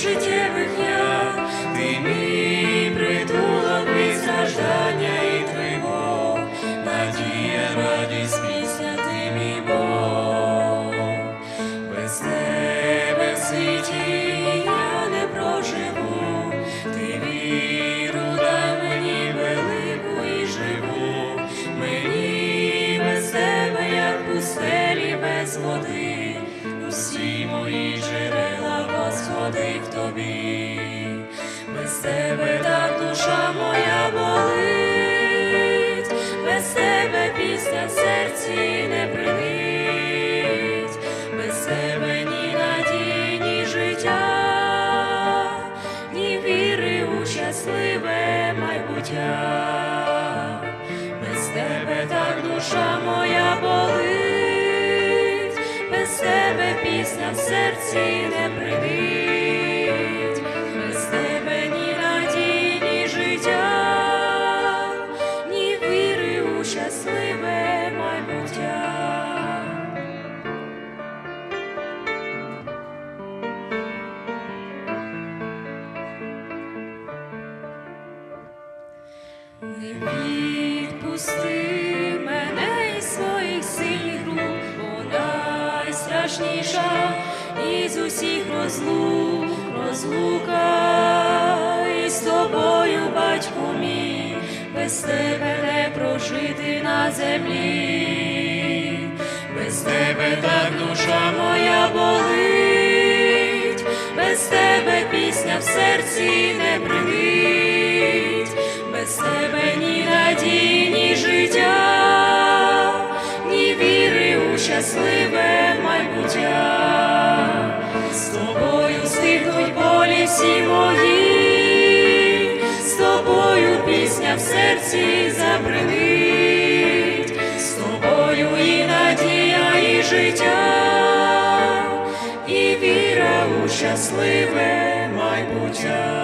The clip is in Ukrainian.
Життєвих я. Мої джерела Господи в тобі, без тебе так душа моя болить, без тебе пісня в серці не принить, без тебе ні надії, ні життя, ні віри у щасливе майбуття. Без тебе так душа моя пісня в серці не принить, без тебе ні надії, ні життя, ні віри у щасливе майбуття. Не відпусти найстрашніша із усіх розлук, розлука. Із тобою, батьку мій, без тебе не прожити на землі, без тебе так душа моя болить, без тебе пісня в серці не принить, без тебе ні надії, ні життя, ні віри у щасливе майбуття. З тобою стихнуть болі всі мої, з тобою пісня в серці забринить, з тобою і надія, і життя, і віра у щасливе майбуття.